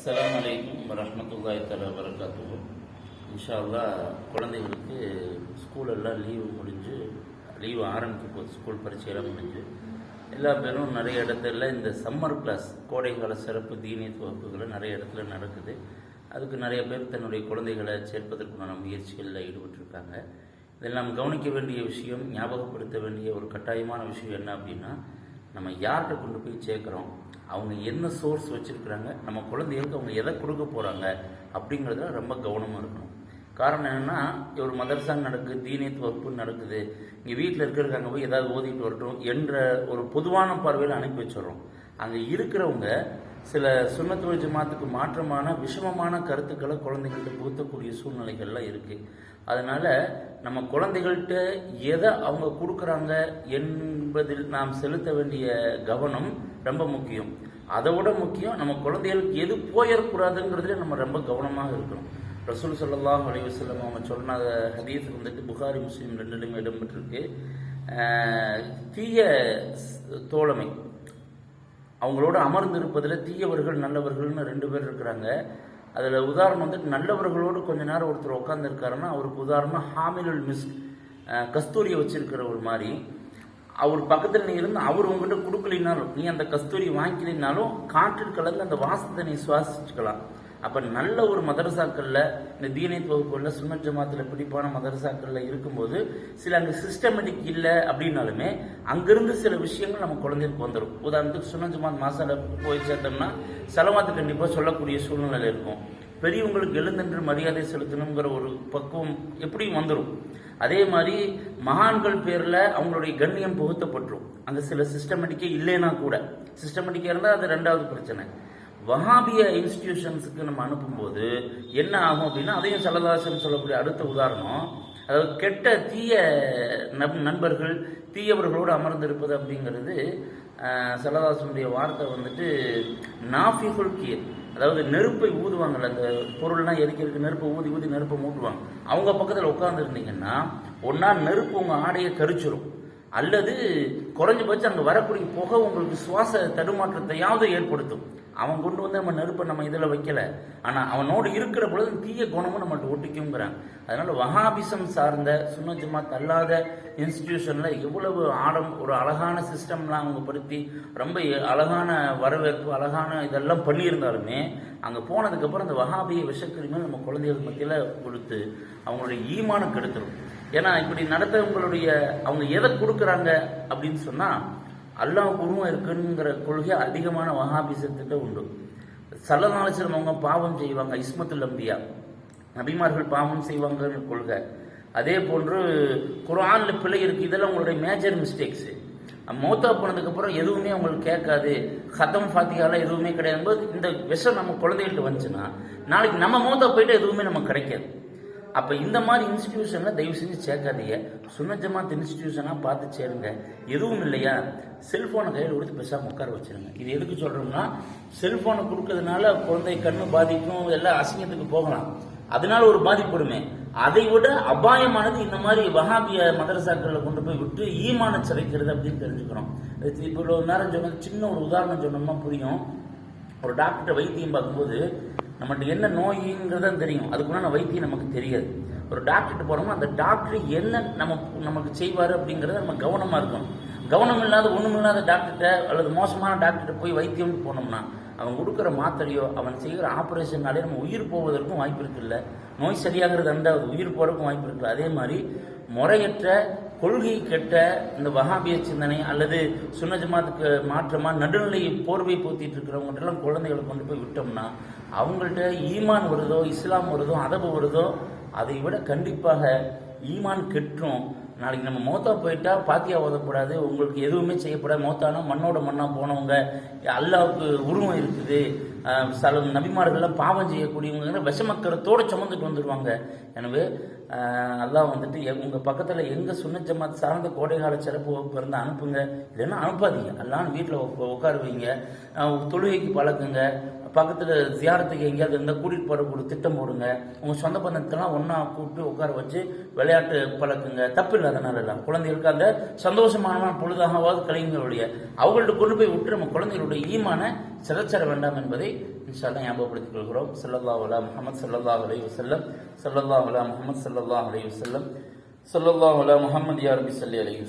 அஸ்லாம் அலைக்கும் வரஹ்மத்துல்லாஹி தலா வரகாத்துஹு இன்ஷால்லா குழந்தைகளுக்கு ஸ்கூலெல்லாம் லீவு முடிஞ்சு லீவு ஆரம்பிக்க போகுது ஸ்கூல் பரீட்சையெல்லாம் முடிஞ்சு எல்லா பேரும் நிறைய இடத்துல இந்த சம்மர் கிளாஸ் கோடைக்கால சிறப்பு தீனியத் வகுப்புகளை நிறைய இடத்துல நடக்குது. அதுக்கு நிறைய பேர் தன்னுடைய குழந்தைகளை சேர்ப்பதற்குண்டான முயற்சிகளில் ஈடுபட்டிருக்காங்க. இதில் நாம் கவனிக்க வேண்டிய விஷயம் ஞாபகப்படுத்த வேண்டிய ஒரு கட்டாயமான விஷயம் என்ன அப்படின்னா நம்ம யார்கிட்ட கொண்டு போய் சேர்க்குறோம்? அவங்க என்ன சோர்ஸ் வச்சுருக்குறாங்க நம்ம குழந்தைகளுக்கு அவங்க எதை கொடுக்க போகிறாங்க அப்படிங்கிறதுல ரொம்ப கவனமாக இருக்கணும். காரணம் என்னென்னா ஒரு மதரசா நடக்குது தீனியத் வகுப்பு நடக்குது. இங்கே வீட்டில் இருக்கிறவங்க போய் ஏதாவது ஓதிட்டு வரட்டும் என்ற ஒரு பொதுவான பார்வையில் அனுப்பி வச்சிடுறோம். அங்கே இருக்கிறவங்க சில சுண்ணத்துவ ஜமாத்துக்கு மாற்றமான விஷமமான கருத்துக்களை குழந்தைகள்கிட்ட புகுத்தக்கூடிய சூழ்நிலைகள்லாம் இருக்குது அதனால் நம்ம குழந்தைகள்கிட்ட எதை அவங்க கொடுக்குறாங்க என்பதில் நாம் செலுத்த வேண்டிய கவனம் ரொம்ப முக்கியம். அதை விட முக்கியம் நம்ம குழந்தைகளுக்கு எது போயிடக்கூடாதுங்கிறதுல நம்ம ரொம்ப கவனமாக இருக்கணும். ரசூல் சொல்லலாம் அலைஹி வஸல்லம் அவங்க சொன்ன ஹதீஸ் வந்துட்டு புகாரி முஸ்லீம் ரெண்டுலையும் இடம்பெற்றிருக்கு. தீய தோழமை. அவங்களோட அமர்ந்து இருப்பதில் தீயவர்கள் நல்லவர்கள்னு ரெண்டு பேர் இருக்கிறாங்க. அதில் உதாரணம் வந்துட்டு நல்லவர்களோடு கொஞ்ச நேரம் ஒருத்தர் உட்காந்துருக்காருன்னா அவருக்கு உதாரணம் ஹாமிலுல் மிஸ் கஸ்தூரியை வச்சிருக்கிற ஒரு மாதிரி. அவர் பக்கத்தில் நீ இருந்து அவர் உங்ககிட்ட கொடுக்கலினாலும் நீ அந்த கஸ்தூரி வாங்கிக்கலினாலும் காற்றில் கலந்து அந்த வாசத்தை நீ சுவாசிச்சுக்கலாம். அப்போ நல்ல ஒரு மதரசாக்களில் இந்த தீனை தொகுப்புகளில் சுன்னத் ஜமாத்தில் பிடிப்பான மதரசாக்களில் இருக்கும்போது சில அங்கே சிஸ்டமேட்டிக் இல்லை அப்படின்னாலுமே அங்கிருந்து சில விஷயங்கள் நம்ம குழந்தைக்கு வந்துடும் உதாரணத்துக்கு சுன்னத் ஜமாத் மாசால போய் சேர்த்தோம்னா செலவாத்து கண்டிப்பாக சொல்லக்கூடிய சூழ்நிலை இருக்கும். பெரியவங்களுக்கு எழுந்தென்று மரியாதை செலுத்தணுங்கிற ஒரு பக்குவம் எப்படியும் வந்துடும் அதே மாதிரி மகான்கள் பேரில் அவங்களுடைய கண்ணியம் புகுத்தப்பட்டுரும். அங்கே சில சிஸ்டமேட்டிக்கே இல்லைன்னா கூட. சிஸ்டமேட்டிக்காக இருந்தால் அது ரெண்டாவது பிரச்சனை. வஹாபிய இன்ஸ்டிடியூஷன்ஸுக்கு நம்ம அனுப்பும்போது என்ன ஆகும் அப்படின்னா அதையும் சலதாசன் சொல்லக்கூடிய அடுத்த உதாரணம். அதாவது கெட்ட தீய நண்பர்கள் தீயவர்களோடு அமர்ந்திருப்பது அப்படிங்கிறது சலதாசனுடைய வார்த்தை வந்துட்டு நாஃபிகுல் கீர். அதாவது நெருப்பை ஊதுவாங்கல்ல அந்த பொருள்லாம் எரிக்கிறதுக்கு நெருப்பை ஊதி ஊதி நெருப்பை மூட்டுவாங்க. அவங்க பக்கத்தில் உட்காந்துருந்தீங்கன்னா ஒன்றா நெருப்பு உங்கள் ஆடையை கரிச்சிரும். அல்லது குறைஞ்சபட்சம் அங்கே வரக்கூடிய புகை உங்களுக்கு சுவாச தடுமாற்றத்தையாவது ஏற்படுத்தும். அவன் கொண்டு வந்து நம்ம நெருப்பை நம்ம இதில் வைக்கல. ஆனால் அவனோடு இருக்கிற பொழுது தீய குணமும் நம்மள்ட்ட ஒட்டிக்குங்கிறாங்க அதனால் வஹாபிசம் சார்ந்த சுன்ன தள்ளாத இன்ஸ்டிடியூஷனில் எவ்வளவு ஆடம் ஒரு அழகான சிஸ்டம்லாம் அவங்க படுத்தி ரொம்ப அழகான வரவேற்பு அழகான இதெல்லாம் பண்ணியிருந்தாலுமே அங்கே போனதுக்கப்புறம் அந்த வஹாபிய விஷக்கிருமிகள் நம்ம குழந்தைகள் மத்தியில் கொடுத்து அவங்களுடைய ஈமானம் கெடுத்துரும். ஏன்னா இப்படி நடத்தவங்களுடைய அவங்க எதை கொடுக்குறாங்க அப்படின்னு சொன்னால் அல்லாஹ் குருவும் இருக்குங்கிற கொள்கை அதிகமான வஹாபிசத்திட்ட உண்டு. சல்லநாளச்சரம் அவங்க பாவம் செய்வாங்க இஸ்மத்துல் அம்பியா. நபிமார்கள் பாவம் செய்வாங்கன்னு கொள்கை. அதே போன்று குரானில் பிழை இருக்கு இதெல்லாம் உங்களுடைய மேஜர் மிஸ்டேக்ஸு மௌத்தா போனதுக்கப்புறம் எதுவுமே அவங்களுக்கு கேட்காது. ஹத்தம் ஃபாத்தியாலாம் எதுவுமே கிடையாது. போது இந்த விஷம் நம்ம குழந்தைகள்கிட்ட வந்துச்சுன்னா நாளைக்கு நம்ம மௌத்தா போயிட்டு எதுவுமே நமக்கு கிடைக்காது. அப்போ இந்த மாதிரி இன்ஸ்டிடியூஷனில் தயவு செஞ்சு சேர்க்காதீங்க. சுன்ன ஜமாத் இன்ஸ்டிடியூஷனாக பார்த்து சேருங்க. எதுவும் இல்லையா? செல்ஃபோனை கையில் கொடுத்து பேசாமல் உட்கார வச்சிருங்க. இது எதுக்கு சொல்கிறோம்னா செல்ஃபோனை கொடுக்கறதுனால குழந்தை கண்ணு பாதிக்கும் எல்லாம் அசிங்கத்துக்கு போகலாம். அதனால ஒரு பாதிப்படுமே. அதை விட அபாயமானது இந்த மாதிரி வகாபிய மதரசாக்களை கொண்டு போய் விட்டு ஈமான சிறைக்கிறது அப்படின்னு தெரிஞ்சுக்கிறோம். இப்போ நேரம் சொன்னது சின்ன ஒரு உதாரணம் சொன்னோம்னா புரியும். ஒரு டாக்டர்கிட்ட வைத்தியம் பார்க்கும்போது நம்மகிட்ட என்ன நோய்ங்கிறத தெரியும். அதுக்குண்டான வைத்தியம் நமக்கு தெரியாது. ஒரு டாக்டர்கிட்ட போறோமோ அந்த டாக்டர் என்ன நம்ம நமக்கு செய்வார் அப்படிங்கிறத நம்ம கவனமாக இருக்கணும். கவனம் இல்லாத ஒண்ணுமில்லாத டாக்டர்கிட்ட அல்லது மோசமான டாக்டர்கிட்ட போய் வைத்தியம்னு போனோம்னா அவன் கொடுக்குற மாத்திரையோ அவன் செய்கிற ஆப்ரேஷன்னாலே நம்ம உயிர் போவதற்கும் வாய்ப்பு இருக்குல்ல? நோய் சரியாகிறது அந்த உயிர் போகிறதுக்கும் வாய்ப்பு இருக்குல்ல? அதே மாதிரி முறையற்ற கொள்கை கெட்ட இந்த வகாபிய சிந்தனை அல்லது சுன்ன ஜமாத்துக்கு நடுநிலை போர்வை போத்திட்டு இருக்கிறவங்கள்ட்ட குழந்தைகளை கொண்டு போய் விட்டோம்னா அவங்கள்ட்ட ஈமான் வருதோ இஸ்லாம் வருதோ அதபு வருதோ அதை விட கண்டிப்பாக ஈமான் கெட்டும் நாளைக்கு நம்ம மௌத்தா போயிட்டா பாத்தியா ஓதக்கூடாது உங்களுக்கு எதுவுமே செய்யப்படாது. மௌத்தானா மண்ணோட மண்ணா போனவங்க அல்லாவுக்கு உருவம் இருக்குது. சில நபிமார்கள்லாம் பாவம் செய்யக்கூடியவங்க விஷமக்கரத்தோடு சுமந்துட்டு வந்துடுவாங்க எனவே ஆஹ் அல்லாஹ் வந்துட்டு எ- உங்கள் பக்கத்தில் எங்கே சுன்ன ஜமாத் சார்ந்த கோடைகால சிறப்பு வகுப்பு இருந்தால் அனுப்புங்க. இல்லைன்னா அனுப்பாதீங்க. அல்லான்னு வீட்டில் உட்காருவீங்க தொழுகைக்கு பழக்குங்க. பக்கத்தில் ஜியாரத்துக்கு எங்கேயாவது இருந்தால் கூட்டிகிட்டு போகிற ஒரு திட்டம் போடுங்க. உங்கள் சொந்த பந்தத்தெல்லாம் ஒன்றா கூப்பிட்டு உட்கார வச்சு விளையாட்டு பழக்குங்க. தப்பு இல்லை அதனால எல்லாம் குழந்தைகளுக்கு அந்த சந்தோஷமான பொழுதாகவாவது கலைஞர்களுடைய அவங்கள்ட்ட கொண்டு போய் விட்டு நம்ம குழந்தைகளுடைய ஈமான சிறச்சர வேண்டாம் என்பதை இன்ஷால்லாம் ஞாபகப்படுத்திக் கொள்கிறோம். சல்லல்லா அலா முகமது சல்லல்லா அலைஹி வஸல்லம். சல்லல்லா அலா முகமது சல்லல்லா அலைஹி வஸல்லம். சல்லல்லா அலா முகமது யா சல்லி ஸல்லி அலைஹி